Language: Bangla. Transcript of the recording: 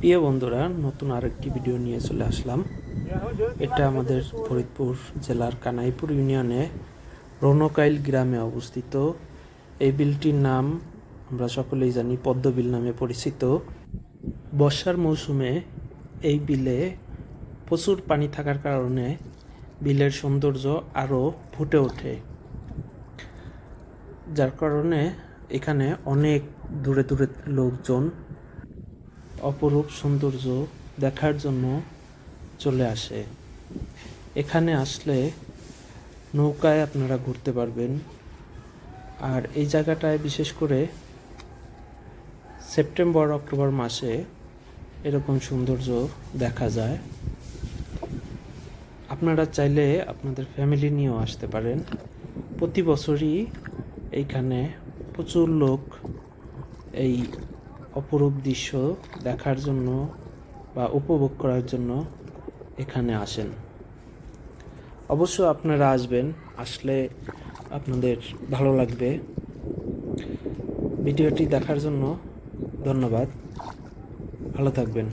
প্রিয় বন্ধুরা, নতুন আরেকটি ভিডিও নিয়ে চলে আসলাম। এটা আমাদের ফরিদপুর জেলার কানাইপুর ইউনিয়নে রৌনকাইল গ্রামে অবস্থিত। এই বিলটির নাম আমরা সকলেই জানি পদ্মবিল নামে পরিচিত। বর্ষার মৌসুমে এই বিলে প্রচুর পানি থাকার কারণে বিলের সৌন্দর্য আরও ফুটে ওঠে। যার কারণে এখানে অনেক দূরে দূরে লোকজন অপরূপ সৌন্দর্য দেখার জন্য চলে আসে। এখানে আসলে নৌকায় আপনারা ঘুরতে পারবেন। আর এই জায়গাটায় বিশেষ করে সেপ্টেম্বর, অক্টোবর মাসে এরকম সৌন্দর্য দেখা যায়। আপনারা চাইলে আপনাদের ফ্যামিলি নিয়েও আসতে পারেন। প্রতি বছরই এইখানে প্রচুর লোক এই অপরূপ দৃশ্য দেখার জন্য বা উপভোগ করার জন্য এখানে আসেন। অবশ্য আপনারা আসবেন, আসলে আপনাদের ভালো লাগবে। ভিডিওটি দেখার জন্য ধন্যবাদ। ভালো থাকবেন।